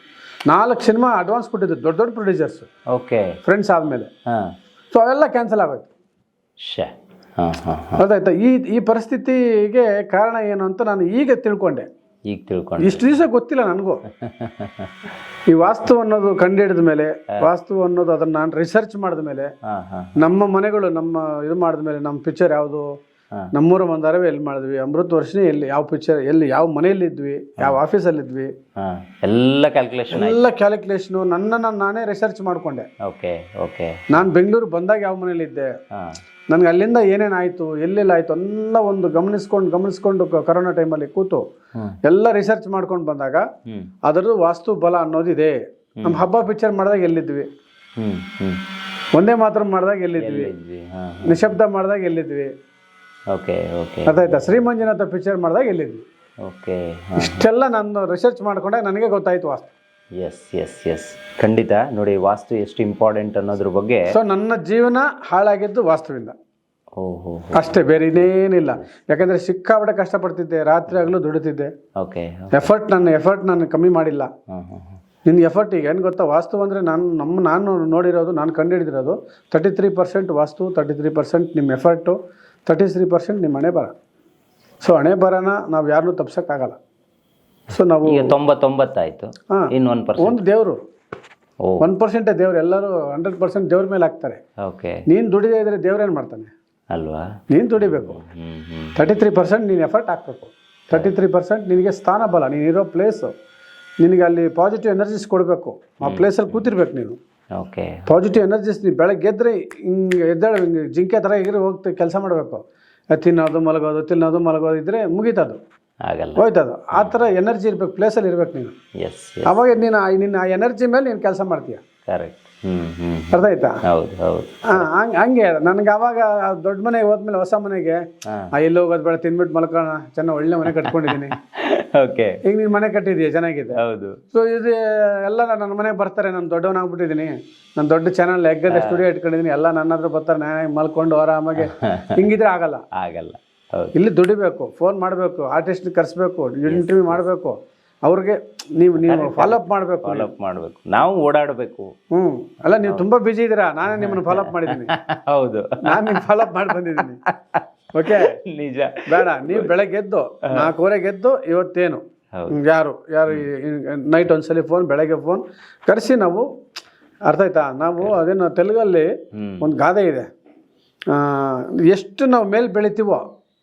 ನಾಲ್ಕು ಸಿನಿಮಾ ಅಡ್ವಾನ್ಸ್ ಕೊಟ್ಟಿದ್ದು ದೊಡ್ಡ ದೊಡ್ಡ ಪ್ರೊಡ್ಯೂಸರ್ಸ್ ಓಕೆ ಫ್ರೆಂಡ್ಸ್ ಆದಮೇಲೆ. ಹಾಂ. ಸೊ ಅವೆಲ್ಲ ಕ್ಯಾನ್ಸಲ್ ಆಗೋಯ್ತು. ಶೇ ಹಾಂ ಹಾಂ ಹಾಂ. ಗೊತ್ತಾಯ್ತಾ ಈ ಈ ಪರಿಸ್ಥಿತಿಗೆ ಕಾರಣ ಏನು ಅಂತ ನಾನು ಈಗ ತಿಳ್ಕೊಂಡೆ. ಈಗ ತಿಳ್ಕೊಂಡು ಇಷ್ಟು ದಿವಸ ಗೊತ್ತಿಲ್ಲ ನನಗೂ. ಈ ವಾಸ್ತು ಅನ್ನೋದು ಕಂಡಿಡಿದ ಮೇಲೆ ವಾಸ್ತು ಅನ್ನೋದು ಅದನ್ನು ನಾನು ರಿಸರ್ಚ್ ಮಾಡಿದ ಮೇಲೆ ನಮ್ಮ ಮನೆಗಳು ನಮ್ಮ ಇದು ಮಾಡಿದ ಮೇಲೆ ನಮ್ಮ ಪಿಕ್ಚರ್ ಯಾವುದು. ನಮ್ಮೂರ ಮಂದಾರವೇ ಎಲ್ಲಿ ಮಾಡಿದ್ವಿ? ಅಮೃತ ವರ್ಷನೇ ಎಲ್ಲಿ ಯಾವ ಪಿಕ್ಚರ್ ಎಲ್ಲಿ ಯಾವ ಮನೆಯಲ್ಲಿ ಇದ್ವಿ ಯಾವ ಆಫೀಸಲ್ಲಿ ಇದ್ವಿ ಎಲ್ಲ ಕ್ಯಾಲ್ಕುಲೇಷನ್ ಎಲ್ಲ ಕ್ಯಾಲ್ಕುಲೇಷನ್ ನನ್ನನ್ನು ನಾನೇ ರಿಸರ್ಚ್ ಮಾಡಿಕೊಂಡೆ. Okay okay. ನಾನು ಬೆಂಗಳೂರು ಬಂದಾಗ ಯಾವ ಮನೇಲಿ ಇದ್ದೆ ನನಗೆ ಅಲ್ಲಿಂದ ಏನೇನಾಯಿತು ಎಲ್ಲೆಲ್ಲ ಆಯ್ತು ಎಲ್ಲ ಒಂದು ಗಮನಿಸ್ಕೊಂಡು ಗಮನಿಸ್ಕೊಂಡು ಕರೋನಾ ಟೈಮಲ್ಲಿ ಕೂತು ಎಲ್ಲ ರಿಸರ್ಚ್ ಮಾಡ್ಕೊಂಡು ಬಂದಾಗ ಅದರದ್ದು ವಾಸ್ತು ಬಲ ಅನ್ನೋದಿದೆ. ನಮ್ಮ ಹಬ್ಬ ಪಿಕ್ಚರ್ ಮಾಡಿದಾಗ ಎಲ್ಲಿದ್ವಿ? ಒಂದೇ ಮಾತ್ರ ಮಾಡಿದಾಗ ಎಲ್ಲಿದ್ವಿ? ನಿಶಬ್ದ ಮಾಡಿದಾಗ ಎಲ್ಲಿದ್ವಿ? Okay okay. ಅದಾಯ್ತಾ ಶ್ರೀಮಂಜುನಾಥ ಪಿಕ್ಚರ್ ಮಾಡಿದಾಗ ಎಲ್ಲಿದ್ವಿ? ಓಕೆ ಇಷ್ಟೆಲ್ಲ ನಾನು ರಿಸರ್ಚ್ ಮಾಡ್ಕೊಂಡಾಗ ನನಗೆ ಗೊತ್ತಾಯ್ತು ವಾಸ್ತು. ಎಸ್ ಎಸ್ ಎಸ್ ಖಂಡಿತ ನೋಡಿ ವಾಸ್ತು ಎಷ್ಟು ಇಂಪಾರ್ಟೆಂಟ್ ಅನ್ನೋದ್ರ ಬಗ್ಗೆ ಸೊ ನನ್ನ ಜೀವನ ಹಾಳಾಗಿದ್ದು ವಾಸ್ತುವಿಂದ. ಓಹೋ ಅಷ್ಟೇ ಬೇರೆ ಇನ್ನೇನಿಲ್ಲ. ಯಾಕಂದ್ರೆ ಸಿಕ್ಕಾಪಟ್ಟೆ ಕಷ್ಟಪಡ್ತಿದ್ದೆ ರಾತ್ರಿ ಆಗಲೂ ದುಡಿತಿದ್ದೆ. ಓಕೆ ಎಫರ್ಟ್ ನನ್ನ ಎಫರ್ಟ್ ನಾನು ಕಮ್ಮಿ ಮಾಡಿಲ್ಲ. ನಿನ್ನ ಎಫರ್ಟ್ ಈಗ ಏನು ಗೊತ್ತಾ? ವಾಸ್ತು ಅಂದರೆ ನಾನು ನಮ್ಮ ನಾನು ನೋಡಿರೋದು ನಾನು ಕಂಡುಹಿಡಿದಿರೋದು ತರ್ಟಿ ತ್ರೀ ಪರ್ಸೆಂಟ್ ವಾಸ್ತು ತರ್ಟಿ ತ್ರೀ ಪರ್ಸೆಂಟ್ ನಿಮ್ಮ ಎಫರ್ಟು ತರ್ಟಿ ತ್ರೀ ಪರ್ಸೆಂಟ್ ನಿಮ್ಮ ಹಣೆ ಬರ. ಸೊ ಹಣೆ ಬರನ ನಾವು ಯಾರನ್ನೂ ತಪ್ಸೋಕ್ಕಾಗಲ್ಲ. ಸೊ ನಾವು ಈಗ ತೊಂಬತ್ತೊಂಬತ್ತಾಯ್ತು ಹಾಂ ಇನ್ನು ಒನ್ ಪರ್ಸೆಂಟ್ ಒಂದು ದೇವರು. ಓ. ಒನ್ ಪರ್ಸೆಂಟೇ ದೇವ್ರು ಎಲ್ಲರೂ ಹಂಡ್ರೆಡ್ ಪರ್ಸೆಂಟ್ ದೇವ್ರ ಮೇಲೆ ಹಾಕ್ತಾರೆ. ಓಕೆ. ನೀನು ದುಡಿದೇ ಇದ್ರೆ ದೇವ್ರೇನು ಮಾಡ್ತಾನೆ? ಅಲ್ವಾ? ನೀನು ದುಡಿಬೇಕು. ತರ್ಟಿ ತ್ರೀ ಪರ್ಸೆಂಟ್ ನೀನು ಎಫರ್ಟ್ ಹಾಕಬೇಕು. ತರ್ಟಿ ತ್ರೀ ಪರ್ಸೆಂಟ್ ನಿನಗೆ ಸ್ಥಾನ ಬಲ ನೀನಿರೋ ಪ್ಲೇಸು ನಿನಗೆ ಅಲ್ಲಿ ಪಾಸಿಟಿವ್ ಎನರ್ಜೀಸ್ ಕೊಡಬೇಕು. ಆ ಪ್ಲೇಸಲ್ಲಿ ಕೂತಿರ್ಬೇಕು ನೀನು. ಓಕೆ. ಪಾಸಿಟಿವ್ ಎನರ್ಜಿಸ್ ನೀವು ಬೆಳಗ್ಗೆ ಎದ್ರೆ ಹಿಂಗೆ ಎದ್ದಾಳೆ ಹಿಂಗೆ ಜಿಂಕೆ ಥರ ಎಗರಿ ಹೋಗ್ತಾ ಕೆಲಸ ಮಾಡಬೇಕು. ತಿನ್ನೋದು ಮಲಗೋದು ತಿನ್ನೋದು ಮಲಗೋದು ಇದ್ದರೆ ಮುಗೀತದು. ಆಗಲ್ಲ. ಹೋಯ್ತದು. ಆ ಥರ ಎನರ್ಜಿ ಇರ್ಬೇಕು ಪ್ಲೇಸಲ್ಲಿ ಇರ್ಬೇಕು ನೀನು. ಎಸ್ ಅವಾಗ ನೀನು ನಿನ್ನ ಆ ಎನರ್ಜಿ ಮೇಲೆ ನೀನು ಕೆಲಸ ಮಾಡ್ತೀಯ. ಕರೆಕ್ಟ್ ಅರ್ಥ ಆಯ್ತಾ? ಹೌದು ಹೌದು. ಹಾಂ ಹಂಗೆ ಹಂಗೆ ನನಗೆ ಅವಾಗ ದೊಡ್ಡ ಮನೆಗೆ ಹೋದ್ಮೇಲೆ ಹೊಸ ಮನೆಗೆ ಎಲ್ಲಿ ಹೋಗೋದು ಬೇಡ ತಿನ್ಬಿಟ್ಟು ಮಲ್ಕೋಣ. ಚೆನ್ನಾಗಿ ಒಳ್ಳೆ ಮನೆ ಕಟ್ಕೊಂಡಿದ್ದೀನಿ *laughs* ಓಕೆ ಈಗ ನೀನ್ ಮನೆ ಕಟ್ಟಿದ್ಯಾ? ಚೆನ್ನಾಗಿದೆ. ಹೌದು. ಸೊ ಇದು ಎಲ್ಲ ನನ್ನ ಮನೆಗೆ ಬರ್ತಾರೆ. ನಾನು ದೊಡ್ಡವನಾಗ್ಬಿಟ್ಟಿದ್ದೀನಿ. ನಾನು ದೊಡ್ಡ ಚಾನಲ್ ಎಗ್ಗದ ಸ್ಟುಡಿಯೋ ಇಟ್ಕೊಂಡಿದ್ದೀನಿ. ಎಲ್ಲ ನನ್ನ ಹತ್ರ ಬರ್ತಾರೆ. ನಾನು ಮಲ್ಕೊಂಡು ಆರಾಮಾಗಿ *laughs* ಹಿಂಗಿದ್ರೆ ಆಗಲ್ಲ. ಆಗಲ್ಲ. ಇಲ್ಲಿ ದುಡಿಬೇಕು. ಫೋನ್ ಮಾಡಬೇಕು. ಆರ್ಟಿಸ್ಟ್ ಕರೆಸ್ಬೇಕು. ಇಂಟರ್ವ್ಯೂ ಮಾಡಬೇಕು. ಅವ್ರಿಗೆ ನೀವು ನೀವು ಫಾಲೋಅಪ್ ಮಾಡಬೇಕು ಫಾಲೋಅಪ್ ಮಾಡಬೇಕು. ನಾವು ಓಡಾಡಬೇಕು. ಹ್ಮ್. ಅಲ್ಲ ನೀವು ತುಂಬಾ ಬಿಜಿ ಇದ್ದೀರಾ ನಾನೇ *laughs* ನಿಮ್ಮನ್ನು ಫಾಲೋಅಪ್ ಮಾಡಿದ್ದೀನಿ. ಹೌದು. ನಾನು ನಿಮ್ಗೆ ಫಾಲೋಅಪ್ ಮಾಡಿ ಬಂದಿದ್ದೀನಿ. *laughs* ಓಕೆ *laughs* ನಿಜ. ಬೇಡ ನೀವು ಬೆಳಗ್ಗೆ ಎದ್ದು ನಾಲ್ಕೂವರೆಗೆ ಎದ್ದು ಇವತ್ತೇನು. ಯಾರು ಯಾರು ನೈಟ್ ಒಂದ್ಸಲಿ ಫೋನ್ ಬೆಳಗ್ಗೆ ಫೋನ್ ಕರೆಸಿ ನಾವು ಅರ್ಥ ಆಯ್ತಾ? ನಾವು ಅದೇನು ತೆಲುಗಲ್ಲಿ ಒಂದು ಗಾದೆ ಇದೆ. ಎಷ್ಟು ನಾವು ಮೇಲೆ ಬೆಳಿತೀವೋ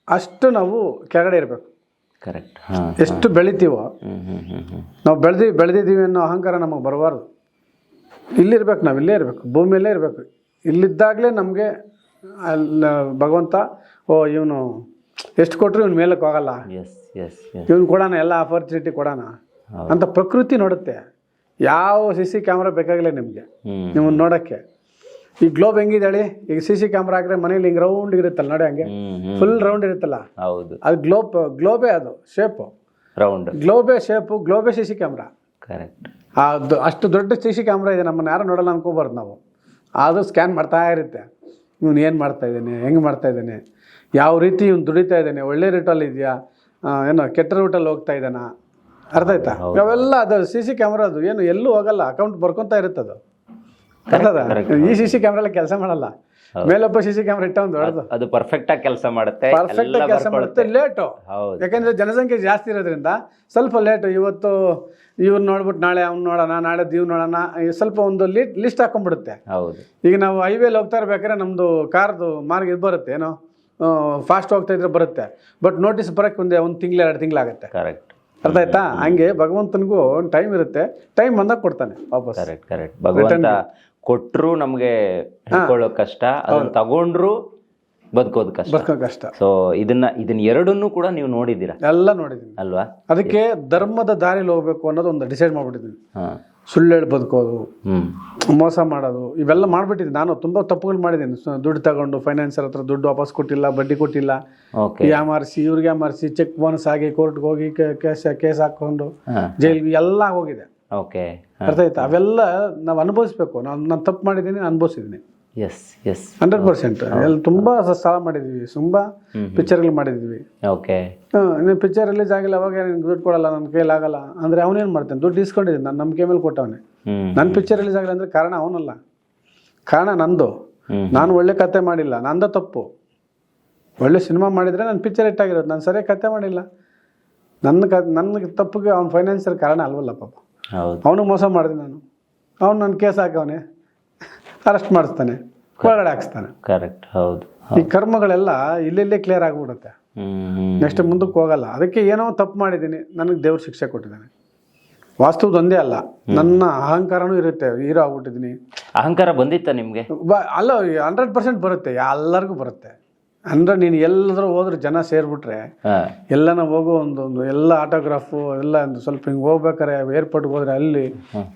ಅಷ್ಟು ನಾವು ಕೆಳಗಡೆ ಇರಬೇಕು. ಕರೆಕ್ಟ್ ಎಷ್ಟು ಬೆಳಿತೀವೋ ನಾವು ಬೆಳೆದಿ ಬೆಳೆದಿದ್ದೀವಿ ಅನ್ನೋ ಅಹಂಕಾರ ನಮಗೆ ಬರಬಾರ್ದು. ಇಲ್ಲಿರ್ಬೇಕು ನಾವು ಇಲ್ಲೇ ಇರಬೇಕು ಭೂಮಿಯಲ್ಲೇ ಇರಬೇಕು. ಇಲ್ಲಿದ್ದಾಗಲೇ ನಮಗೆ ಅಲ್ಲಿ ಭಗವಂತ ಓ ಇವನು ಎಷ್ಟು ಕೊಟ್ಟರು ಇವನು ಮೇಲಕ್ಕೆ ಹೋಗಲ್ಲ. ಎಸ್ ಎಸ್ ಎಸ್ ಇವ್ನು ಕೊಡೋಣ ಎಲ್ಲ ಆಪರ್ಚುನಿಟಿ ಕೊಡೋಣ ಅಂತ ಪ್ರಕೃತಿ ನೋಡುತ್ತೆ. ಯಾವ ಸಿ ಸಿ ಕ್ಯಾಮ್ರಾ ಬೇಕಾಗಿಲ್ಲ ನಿಮಗೆ. ನಿಮ್ಮನ್ನು ನೋಡೋಕ್ಕೆ. ಈ ಗ್ಲೋಬ್ ಹೆಂಗಿದೆ ಹೇಳಿ? ಈಗ ಸಿ ಸಿ ಕ್ಯಾಮ್ರಾ ಹಾಕಿದ್ರೆ ಮನೇಲಿ ಹಿಂಗೆ ರೌಂಡ್ ಇರುತ್ತಲ್ಲ ನೋಡಿ ಹಂಗೆ. ಫುಲ್ ರೌಂಡ್ ಇರುತ್ತಲ್ಲ. ಹೌದು. ಅದು ಗ್ಲೋಬ್ ಗ್ಲೋಬೇ ಅದು ಶೇಪು ರೌಂಡ್ ಗ್ಲೋಬೇ ಶೇಪು ಗ್ಲೋಬೇ ಸಿ ಸಿ ಕ್ಯಾಮ್ರಾ ಕರೆಕ್ಟ್ ಅದು ಅಷ್ಟು ದೊಡ್ಡ ಸಿ ಸಿ ಕ್ಯಾಮ್ರಾ ಇದೆ ನಮ್ಮನ್ನು ಯಾರು ನೋಡಲ್ಲ ಅನ್ಕೋಬಾರ್ದು ನಾವು. ಅದು ಸ್ಕ್ಯಾನ್ ಮಾಡ್ತಾ ಇರುತ್ತೆ. ಇವನು ಏನು ಮಾಡ್ತಾ ಇದ್ದೀನಿ ಹೆಂಗೆ ಮಾಡ್ತಾ ಇದ್ದಾನೆ. ಯಾವ ರೀತಿ ಇವ್ನು ದುಡಿತಾ ಇದ್ದಾನೆ ಒಳ್ಳೆ ರೂಟಲ್ಲಿ ಇದೆಯಾ? ಏನೋ ಕೆಟ್ಟ ರೂಟಲ್ಲಿ ಹೋಗ್ತಾ ಇದ್ದಾನ? ಅರ್ಥ ಆಯ್ತಾ? ಅವೆಲ್ಲ ಅದು ಸಿ ಸಿ ಕ್ಯಾಮ್ರಾ ಅದು. ಏನು ಎಲ್ಲೂ ಹೋಗಲ್ಲ ಅಕೌಂಟ್ ಬರ್ಕೊತಾ ಇರುತ್ತದು ಅರ್ಥದ ಈ ಸಿ ಸಿ ಕ್ಯಾಮ್ರಾ ಕೆಲಸ ಮಾಡಲ್ಲ. ಮೇಲೊಬ್ಬ ಸಿ ಸಿ ಕ್ಯಾಮ್ರಾ ಇಟ್ಟ ಒಂದು ಅದು ಪರ್ಫೆಕ್ಟ್ ಆಗಿ ಕೆಲಸ ಮಾಡುತ್ತೆ ಪರ್ಫೆಕ್ಟ್ ಆಗಿ ಕೆಲಸ ಮಾಡುತ್ತೆ. ಲೇಟು ಯಾಕಂದ್ರೆ ಜನಸಂಖ್ಯೆ ಜಾಸ್ತಿ ಇರೋದ್ರಿಂದ ಸ್ವಲ್ಪ ಲೇಟು ಇವತ್ತು ಇವ್ರು ನೋಡ್ಬಿಟ್ಟು ನಾಳೆ ಅವ್ನು ನೋಡೋಣ ನಾಳೆ ದೀವ್ ನೋಡೋಣ ಸ್ವಲ್ಪ ಒಂದು ಲಿಸ್ಟ್ ಹಾಕೊಂಡ್ಬಿಡುತ್ತೆ. ಹೌದು. ಈಗ ನಾವು ಹೈವೇಲಿ ಹೋಗ್ತಾ ಇರ್ಬೇಕಾದ್ರೆ ನಮ್ಮದು ಕಾರ್ದು ಮಾರ್ಗ ಇದು ಬರುತ್ತೆ ಏನೋ? ಫಾಸ್ಟ್ ಹೋಗ್ತಾ ಇದ್ರೆ ಬರುತ್ತೆ. ಬಟ್ ನೋಟಿಸ್ ಬರೋಕ್ಕೆ ಒಂದು ಒಂದು ತಿಂಗಳು ಎರಡು ತಿಂಗಳಾಗುತ್ತೆ ಕರೆಕ್ಟ್ ಅರ್ಥ ಆಯ್ತಾ? ಹಂಗೆ ಭಗವಂತನಿಗೂ ಒಂದು ಟೈಮ್ ಇರುತ್ತೆ. ಟೈಮ್ ಬಂದಾಗ ಕೊಡ್ತಾನೆ ವಾಪಸ್. ಕರೆಕ್ಟ್ ಕರೆಕ್ಟ್ ಭಗವಂತ ಕೊಟ್ರು ನಮಗೆ ಹಿಡ್ಕೊಳ್ಳೋ ಕಷ್ಟ ಅದನ್ನ ತಗೊಂಡ್ರು ಬದುಕೋದು ಕಷ್ಟ. ಬದುಕೋ ಕಷ್ಟ. ಸೊ ಇದನ್ನ ಇದನ್ನ ಎರಡನ್ನೂ ಕೂಡ ನೀವು ನೋಡಿದ್ದೀರಾ? ಎಲ್ಲ ನೋಡಿದ್ದೀನಿ. ಅಲ್ವಾ? ಅದಕ್ಕೆ ಧರ್ಮದ ದಾರಿಲಿ ಹೋಗ್ಬೇಕು ಅನ್ನೋದು ಒಂದು ಡಿಸೈಡ್ ಮಾಡ್ಬಿಟ್ಟಿದ್ದೀನಿ. ಹಾ ಸುಳ್ಳು ಹೇಳಿ ಬದುಕೋದು ಮೋಸ ಮಾಡೋದು. ಇವೆಲ್ಲ ಮಾಡಿಬಿಟ್ಟಿದ್ದೆ. ನಾನು ತುಂಬ ತಪ್ಪುಗಳು ಮಾಡಿದ್ದೀನಿ. ದುಡ್ಡು ತಗೊಂಡು ಫೈನಾನ್ಸರ್ ಹತ್ರ ದುಡ್ಡು ವಾಪಸ್ ಕೊಟ್ಟಿಲ್ಲ ಬಡ್ಡಿ ಕೊಟ್ಟಿಲ್ಲ. ಓಕೆ ಯಾಮಾರಿಸಿ ಇವ್ರಿಗೆ ಯಾಮಾರಿಸಿ ಚೆಕ್ ಬೋನಸ್ ಆಗಿ ಕೋರ್ಟ್ಗೆ ಹೋಗಿ ಕೇಸ್ ಕೇಸ್ ಹಾಕೊಂಡು ಜೈಲ್ ಜೈಲ್ಗೆ ಎಲ್ಲ ಹೋಗಿದೆ ಓಕೆ ಅರ್ಥ ಆಯ್ತಾ ಅವೆಲ್ಲ ನಾವು ಅನುಭವಿಸ್ಬೇಕು. ನಾನು ನಾನು ತಪ್ಪು ಮಾಡಿದ್ದೀನಿ ಅನುಭವಿಸಿದ್ದೀನಿ. ಎಸ್ ಎಸ್ ಹಂಡ್ರೆಡ್ ಪರ್ಸೆಂಟ್ ಎಲ್ಲ ತುಂಬ ಸಾಲ ಮಾಡಿದ್ವಿ. ತುಂಬ ಪಿಕ್ಚರ್ಗಳು ಮಾಡಿದ್ವಿ. ಓಕೆ ನೀನು ಪಿಕ್ಚರ್ ರಿಲೀಸ್ ಆಗಿಲ್ಲ ಅವಾಗ ನಿನ್ಗೆ ದುಡ್ಡು ಕೊಡಲ್ಲ ನನ್ನ ಕೈಯಲ್ಲಿ ಆಗಲ್ಲ. ಅಂದರೆ ಅವನೇನು ಮಾಡ್ತಾನೆ? ದುಡ್ಡು ಇಸ್ಕೊಂಡಿದ್ದೀನಿ ನಾನು ನಂಬಿಕೆ ಮೇಲೆ ಕೊಟ್ಟವನೆ. ನನ್ನ ಪಿಕ್ಚರ್ ರಿಲೀಸ್ ಆಗಿಲ್ಲ ಅಂದರೆ ಕಾರಣ ಅವನಲ್ಲ. ಕಾರಣ ನಂದು. ನಾನು ಒಳ್ಳೆ ಕತೆ ಮಾಡಿಲ್ಲ ನಂದ ತಪ್ಪು. ಒಳ್ಳೆ ಸಿನಿಮಾ ಮಾಡಿದರೆ ನನ್ನ ಪಿಕ್ಚರ್ ಹಿಟ್ಟಾಗಿರೋದು ನಾನು ಸರಿಯಾಗಿ ಕತೆ ಮಾಡಿಲ್ಲ. ನನ್ನ ಕ ನನ್ನ ತಪ್ಪಿಗೆ ಅವ್ನ ಫೈನಾನ್ಸಿಯಲ್ ಕಾರಣ ಅಲ್ವಲ್ಲ ಪಾಪ. ಅವನು ಮೋಸ ಮಾಡಿದೆ ನಾನು. ಅವ್ನು ನನ್ನ ಕೇಸ್ ಹಾಕವನೆ. ಅರೆಸ್ಟ್ ಮಾಡಿಸ್ತಾನೆ ಒಳಗಡೆ ಹಾಕ್ಸ್ತಾನೆ. ಕರೆಕ್ಟ್ ಹೌದು ಈ ಕರ್ಮಗಳೆಲ್ಲ ಇಲ್ಲೆಲ್ಲೇ ಕ್ಲಿಯರ್ ಆಗಿಬಿಡುತ್ತೆ. ನೆಕ್ಸ್ಟ್ ಮುಂದಕ್ಕೆ ಹೋಗಲ್ಲ. ಅದಕ್ಕೆ ಏನೋ ತಪ್ಪು ಮಾಡಿದ್ದೀನಿ ನನಗೆ ದೇವ್ರ ಶಿಕ್ಷೆ ಕೊಟ್ಟಿದ್ದಾನೆ. ವಾಸ್ತವದ ಒಂದೇ ಅಲ್ಲ. ನನ್ನ ಅಹಂಕಾರನೂ ಇರುತ್ತೆ ಹೀರೋ ಆಗ್ಬಿಟ್ಟಿದ್ದೀನಿ. ಅಹಂಕಾರ ಬಂದಿತ್ತ ನಿಮಗೆ? ಅಲ್ಲ ಹಂಡ್ರೆಡ್ ಪರ್ಸೆಂಟ್ ಬರುತ್ತೆ ಎಲ್ಲರಿಗೂ ಬರುತ್ತೆ. ಅಂದ್ರೆ ನೀನು ಎಲ್ಲಾದ್ರೂ ಹೋದ್ರೆ ಜನ ಸೇರ್ಬಿಟ್ರೆ ಎಲ್ಲನ ಹೋಗೋ ಒಂದು ಒಂದು ಎಲ್ಲ ಆಟೋಗ್ರಾಫು ಎಲ್ಲ ಒಂದು ಸ್ವಲ್ಪ ಹಿಂಗೆ ಹೋಗ್ಬೇಕಾರೆ ಏರ್ಪೋರ್ಟ್ಗೆ ಹೋದ್ರೆ ಅಲ್ಲಿ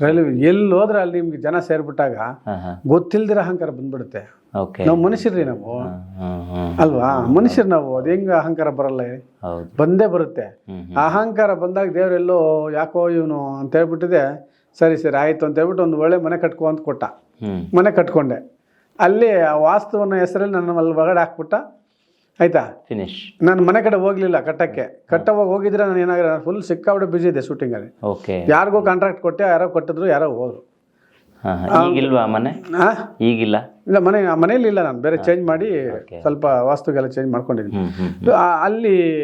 ರೈಲ್ವೆ ಎಲ್ಲಿ ಹೋದ್ರೆ ಅಲ್ಲಿ ನಿಮ್ಗೆ ಜನ ಸೇರಿಬಿಟ್ಟಾಗ ಗೊತ್ತಿಲ್ದಿರ ಅಹಂಕಾರ ಬಂದ್ಬಿಡುತ್ತೆ. ನಾವು ಮನುಷ್ಯರ್ರಿ ನಾವು. ಅಲ್ವಾ? ಮನುಷ್ಯರು ನಾವು ಅದು ಹೆಂಗ ಅಹಂಕಾರ ಬರಲ್ಲ ಬಂದೇ ಬರುತ್ತೆ. ಅಹಂಕಾರ ಬಂದಾಗ ದೇವರೆಲ್ಲೋ ಯಾಕೋ ಇವನು ಅಂತ ಹೇಳ್ಬಿಟ್ಟಿದೆ ಸರಿ ಸರಿ ಆಯಿತು ಅಂತ ಹೇಳ್ಬಿಟ್ಟು ಒಂದು ಒಳ್ಳೆ ಮನೆ ಕಟ್ಕೊ ಅಂತ ಕೊಟ್ಟ. ಮನೆ ಕಟ್ಕೊಂಡೆ. ಅಲ್ಲಿ ಆ ವಾಸ್ತುವನ್ನ ಹೆಸರಲ್ಲಿ ನನ್ನ ಅಲ್ಲಿ ಒಳಗಡೆ ಹಾಕ್ಬಿಟ್ಟ. ಆಯ್ತಾ? ಫಿನಿಶ್ ನಾನು ಮನೆ ಕಡೆ ಹೋಗ್ಲಿಲ್ಲ ಕಟ್ಟಕ್ಕೆ. ಕಟ್ಟವಾಗ ಹೋಗಿದ್ರೆ ನಾನು ಏನಾಗಿಲ್ಲ ನಾನು ಫುಲ್ ಸಿಕ್ಕಾಬಿಟ್ಟು ಬಿಸಿ ಇದೆ ಶೂಟಿಂಗಲ್ಲಿ ಓಕೆ ಯಾರಿಗೂ ಕಾಂಟ್ರಾಕ್ಟ್ ಕೊಟ್ಟೆ ಯಾರೋ ಕೊಟ್ಟಿದ್ರು ಯಾರೋ ಹೋದ್ರು. ಈಗಿಲ್ವಾ ಮನೆ? ಆ? ಈಗಿಲ್ಲ? ಇಲ್ಲ ಮನೆ ಆ ಮನೇಲಿ ಇಲ್ಲ ನಾನು ಬೇರೆ ಚೇಂಜ್ ಮಾಡಿ ಸ್ವಲ್ಪ ವಾಸ್ತುಗೆಲ್ಲ ಚೇಂಜ್ ಮಾಡ್ಕೊಂಡಿದ್ದೀನಿ. ಹ್ಮ್ ಹ್ಮ್ ಆ- ಅಲ್ಲಿ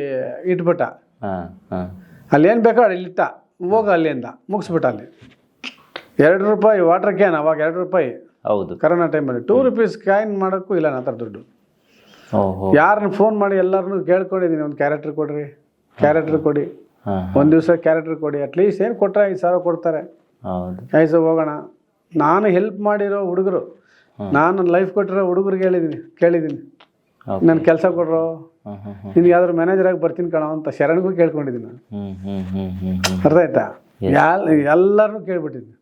ಇಟ್ಬಿಟ್ಟ. ಹಾಂ ಹಾ. ಅಲ್ಲಿ ಏನು ಬೇಕೋ ಅಲ್ಲಿ ಇಟ್ಟ. ಹೋಗ ಅಲ್ಲಿಂದ ಮುಗಿಸ್ಬಿಟ್ಟ ಅಲ್ಲಿ. ಎರಡು ರೂಪಾಯಿ ವಾಟರ್ ಕ್ಯಾನ್ ಅವಾಗ ಎರಡು ರೂಪಾಯಿ. ಹೌದು. ಕರೋನಾ ಟೈಮಲ್ಲಿ ಟೂ ರುಪೀಸ್ ಕ್ಯಾನ್ ಮಾಡೋಕ್ಕೂ ಇಲ್ಲ ನನ್ನ ಹತ್ರ ದುಡ್ಡು. ಯಾರನ್ನ ಫೋನ್ ಮಾಡಿ ಎಲ್ಲರನ್ನೂ ಕೇಳ್ಕೊಂಡಿದ್ದೀನಿ. ಒಂದು ಕ್ಯಾರೆಕ್ಟರ್ ಕೊಡ್ರಿ. ಕ್ಯಾರೆಕ್ಟರ್ ಕೊಡಿ. ಒಂದು ದಿವಸ ಕ್ಯಾರೆಕ್ಟರ್ ಕೊಡಿ. ಅಟ್ಲೀಸ್ಟ್ ಏನು ಕೊಟ್ಟರೆ ಐದು ಸಾವಿರ ಕೊಡ್ತಾರೆ. ಐದು ಸಾವಿರ ಹೋಗೋಣ. ನಾನು ಹೆಲ್ಪ್ ಮಾಡಿರೋ ಹುಡುಗರು ನಾನು ಲೈಫ್ ಕೊಟ್ಟಿರೋ ಹುಡುಗರಿಗೆ ಹೇಳಿದ್ದೀನಿ ಕೇಳಿದ್ದೀನಿ ನನ್ನ ಕೆಲಸ ಕೊಡ್ರೋ? ನಿನ್ಗೆ ಯಾವ್ದಾದ್ರು ಮ್ಯಾನೇಜರ್ ಆಗಿ ಬರ್ತೀನಿ ಕಣೋ ಅಂತ ಶರಣ್ಗೂ ಕೇಳ್ಕೊಂಡಿದ್ದೀನಿ ನಾನು. ಅರ್ಥ ಆಯ್ತಾ? ಯಾಲ್ ಎಲ್ಲರನ್ನೂ ಕೇಳ್ಬಿಟ್ಟಿದ್ದೀನಿ.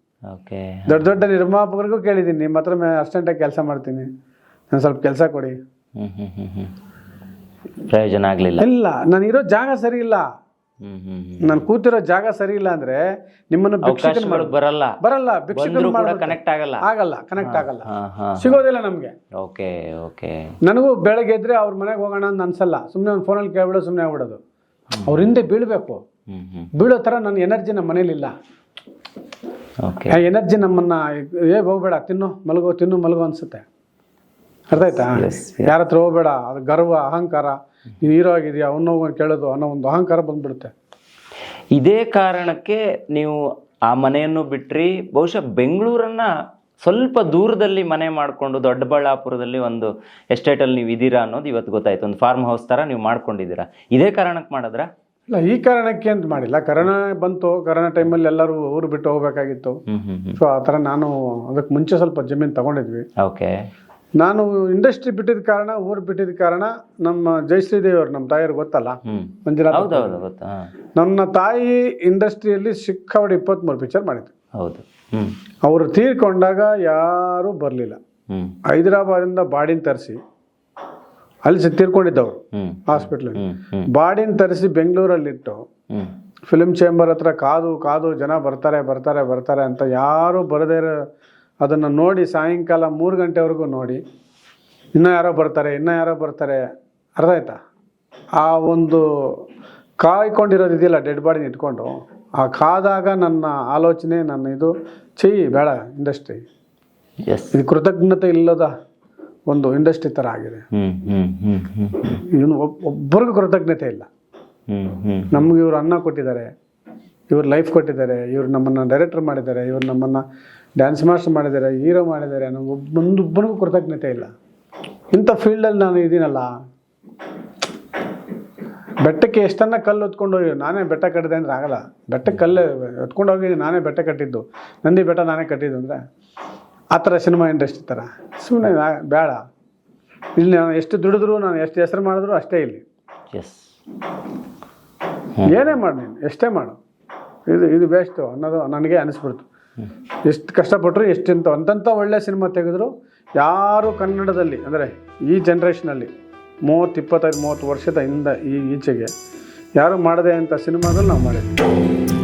ದೊಡ್ಡ ದೊಡ್ಡ ನಿರ್ಮಾಪಕರಿಗೂ ಕೇಳಿದ್ದೀನಿ. ನಿಮ್ಮ ಹತ್ರ ಅರ್ಜೆಂಟಾಗಿ ಕೆಲಸ ಮಾಡ್ತೀನಿ. ನಾನು ಸ್ವಲ್ಪ ಕೆಲಸ ಕೊಡಿ. ಪ್ರಯೋಜನ ಆಗಲಿಲ್ಲ. ಇಲ್ಲ ನಾನು ಇರೋ ಜಾಗ ಸರಿ ಇಲ್ಲ. ನಾನು ಕೂತಿರೋ ಜಾಗ ಸರಿ ಇಲ್ಲ ಅಂದ್ರೆ ನಿಮ್ಮನ್ನು ಭಿಕ್ಷಕನ್ ಅವಕಾಶಗಳು ಮಾಡ್- ಬರಲ್ಲ. ಬರಲ್ಲ ಬಂದ್ರು ಮಾಡೋಕೆ ಕೂಡ ಮಾಡ್ಬಿಡ್ತಾರೆ. ಕನೆಕ್ಟ್ ಆಗಲ್ಲ. ಆಗಲ್ಲ ಕನೆಕ್ಟ್ ಆಗಲ್ಲ. ಹಾ ಹಾ. ಸಿಗೋದಿಲ್ಲ ನಮಗೆ. Okay okay. ನನಗೂ ಬೆಳಗ್ಗೆ ಇದ್ರೆ ಅವ್ರ ಮನೆಗೆ ಹೋಗೋಣ ಅಂತ ಅನ್ಸಲ್ಲ. ಸುಮ್ಮನೆ ಒಂದು ಫೋನಲ್ಲಿ ಕೇಳ್ಬಿಡೋ ಸುಮ್ಮನೆ ಆಗ್ಬಿಡೋದು. ಅವ್ರ ಹಿಂದೆ ಬೀಳಬೇಕು. ಹ್ಮ್ ಹ್ಮ್. ಬೀಳೋ ಥರ ನನ್ನ ಎನರ್ಜಿ ನಮ್ಮ ಮನೇಲಿಲ್ಲ ಓಕೆ. ಆ ಎನರ್ಜಿ ನಮ್ಮನ್ನ ಏ ಹೋಗ್ಬೇಡ ತಿನ್ನು ಮಲಗೋ ತಿನ್ನು ಮಲಗೋ ಅನ್ಸುತ್ತೆ. ಅರ್ಥ ಆಯ್ತಾ? ಯಾರ ಹತ್ರ ಹೋಗ್ಬೇಡ ಅದು ಗರ್ವ ಅಹಂಕಾರ. ನೀನು ಹೀರೋ ಆಗಿದೆಯಾ ಅವನು ಕೇಳೋದು ಅನ್ನೋ ಒಂದು ಅಹಂಕಾರ ಬಂದ್ಬಿಡುತ್ತೆ. ಇದೇ ಕಾರಣಕ್ಕೆ ನೀವು ಆ ಮನೆಯನ್ನು ಬಿಟ್ರಿ ಬಹುಶಃ ಬೆಂಗಳೂರನ್ನ ಸ್ವಲ್ಪ ದೂರದಲ್ಲಿ ಮನೆ ಮಾಡಿಕೊಂಡು ದೊಡ್ಡಬಳ್ಳಾಪುರದಲ್ಲಿ ಒಂದು ಎಸ್ಟೇಟಲ್ಲಿ ನೀವು ಇದ್ದೀರಾ ಅನ್ನೋದು ಇವತ್ತು ಗೊತ್ತಾಯ್ತು. ಒಂದು ಫಾರ್ಮ್ ಹೌಸ್ ಥರ ನೀವು ಮಾಡ್ಕೊಂಡಿದ್ದೀರಾ. ಇದೇ ಕಾರಣಕ್ಕೆ ಮಾಡಿದ್ರಾ? ಇಲ್ಲ ಈ ಕಾರಣಕ್ಕೆ ಅಂತ ಮಾಡಿಲ್ಲ. ಕರೋನಾ ಬಂತು ಕರೋನಾ ಟೈಮಲ್ಲಿ ಎಲ್ಲರೂ ಊರು ಬಿಟ್ಟು ಹೋಗ್ಬೇಕಾಗಿತ್ತು. ಸೊ ಆ ಥರ ನಾನು ಅದಕ್ಕೆ ಮುಂಚೆ ಸ್ವಲ್ಪ ಜಮೀನು ತಗೊಂಡಿದ್ವಿ. ಓಕೆ ನಾನು ಇಂಡಸ್ಟ್ರಿ ಬಿಟ್ಟಿದ ಕಾರಣ ಊರು ಬಿಟ್ಟಿದ ಕಾರಣ ನಮ್ಮ ಜಯಶ್ರೀ ದೇವರು ನಮ್ಮ ತಾಯಿಯವ್ರು ಗೊತ್ತಲ್ಲ? ಹ್ಮ್. ಮಂಜುನಾಥ ಹೌದೌದು ಗೊತ್ತಾ ನನ್ನ ತಾಯಿ ಇಂಡಸ್ಟ್ರಿಯಲ್ಲಿ ಸಿಕ್ಕಾಪಟ್ಟೆ ಇಪ್ಪತ್ತ್ಮೂರು ಪಿಕ್ಚರ್ ಮಾಡಿದ್ರು ಹೌದು. ಅವರು ತೀರ್ಕೊಂಡಾಗ ಯಾರೂ ಬರಲಿಲ್ಲ. ಹೈದರಾಬಾದಿಂದ ಬಾಡಿನ ತರಿಸಿ ಅಲ್ಲಿ ತೀರ್ಕೊಂಡಿದ್ದವ್ರು ಹ್ಮ್. ಬಾಡಿನ ತರಿಸಿ ಬೆಂಗಳೂರಲ್ಲಿಟ್ಟು ಫಿಲ್ಮ್ ಚೇಂಬರ್ ಹತ್ರ ಕಾದು ಕಾದು ಜನ ಬರ್ತಾರೆ ಬರ್ತಾರೆ ಬರ್ತಾರೆ ಅಂತ ಯಾರೂ ಬರದೇ ಇರೋ ಅದನ್ನು ನೋಡಿ ಸಾಯಂಕಾಲ ಮೂರು ಗಂಟೆವರೆಗೂ ನೋಡಿ. ಇನ್ನೂ ಯಾರೋ ಬರ್ತಾರೆ ಇನ್ನೂ ಯಾರೋ ಬರ್ತಾರೆ. ಅರ್ಥ ಆಯ್ತಾ? ಆ ಒಂದು ಕಾಯ್ಕೊಂಡಿರೋದು ಇದೆಯಲ್ಲ ಡೆಡ್ ಬಾಡಿನ ಇಟ್ಕೊಂಡು. ಆ ಕಾದಾಗ ನನ್ನ ಆಲೋಚನೆ ನನ್ನ ಇದು ಚೆಯ್ಯಿ ಬೇಡ ಇಂಡಸ್ಟ್ರಿ ಇದು ಕೃತಜ್ಞತೆ ಇಲ್ಲದ ಒಂದು ಇಂಡಸ್ಟ್ರಿ ಥರ ಆಗಿದೆ. ಇವನು ಒಬ್ಬರಿಗೂ ಕೃತಜ್ಞತೆ ಇಲ್ಲ. ನಮ್ಗೆ ಇವರು ಅನ್ನ ಕೊಟ್ಟಿದ್ದಾರೆ ಇವ್ರು ಲೈಫ್ ಕೊಟ್ಟಿದ್ದಾರೆ ಇವ್ರು ನಮ್ಮನ್ನು ಡೈರೆಕ್ಟರ್ ಮಾಡಿದ್ದಾರೆ ಇವ್ರು ನಮ್ಮನ್ನು ಡ್ಯಾನ್ಸ್ ಮಾಸ್ಟರ್ ಮಾಡಿದ್ದಾರೆ ಹೀರೋ ಮಾಡಿದ್ದಾರೆ ನಮ್ಗೆ ಒಬ್ಬೊಂದೊಬ್ಬನಿಗೂ ಕೃತಜ್ಞತೆ ಇಲ್ಲ. ಇಂಥ ಫೀಲ್ಡಲ್ಲಿ ನಾನು ಇದ್ದೀನಲ್ಲ ಬೆಟ್ಟಕ್ಕೆ ಎಷ್ಟನ್ನ ಕಲ್ಲು ಹೊತ್ಕೊಂಡು ಹೋಗಿ ನಾನೇ ಬೆಟ್ಟ ಕಟ್ಟಿದೆ ಅಂದ್ರೆ ಆಗಲ್ಲ. ಬೆಟ್ಟಕ್ಕೆ ಕಲ್ಲು ಹೊತ್ಕೊಂಡು ಹೋಗಿ ನಾನೇ ಬೆಟ್ಟ ಕಟ್ಟಿದ್ದು. ನಂದಿ ಬೆಟ್ಟ ನಾನೇ ಕಟ್ಟಿದ್ದು ಅಂದರೆ ಆ ಥರ ಸಿನಿಮಾ ಇಂಡಸ್ಟ್ರಿ ಥರ. ಸುಮ್ಮನೆ ಬೇಡ. ಇಲ್ಲಿ ನಾನು ಎಷ್ಟು ದುಡಿದ್ರು ನಾನು ಎಷ್ಟು ಹೆಸರು ಮಾಡಿದ್ರು ಅಷ್ಟೇ ಇಲ್ಲಿ. ಎಸ್ ಏನೇ ಮಾಡಿ ನೀನು ಎಷ್ಟೇ ಮಾಡು. ಇದು ಇದು ಬೇಸ್ಟು ಅನ್ನೋದು ನನಗೆ ಅನಿಸ್ಬಿಡ್ತು. ಎಷ್ಟು ಕಷ್ಟಪಟ್ಟರು ಎಷ್ಟೆಂತ ಅಂತಂಥ ಒಳ್ಳೆ ಸಿನಿಮಾ ತೆಗೆದ್ರು. ಯಾರು ಕನ್ನಡದಲ್ಲಿ, ಅಂದರೆ ಈ ಜನ್ರೇಷನಲ್ಲಿ ಮೂವತ್ತು ಇಪ್ಪತ್ತೈದು ಮೂವತ್ತು ವರ್ಷದ ಹಿಂದೆ, ಈ ಈಚೆಗೆ, ಯಾರು ಮಾಡದೆ ಅಂತ ಸಿನಿಮಾದಲ್ಲಿ ನಾವು ಮಾಡಿದ್ವಿ.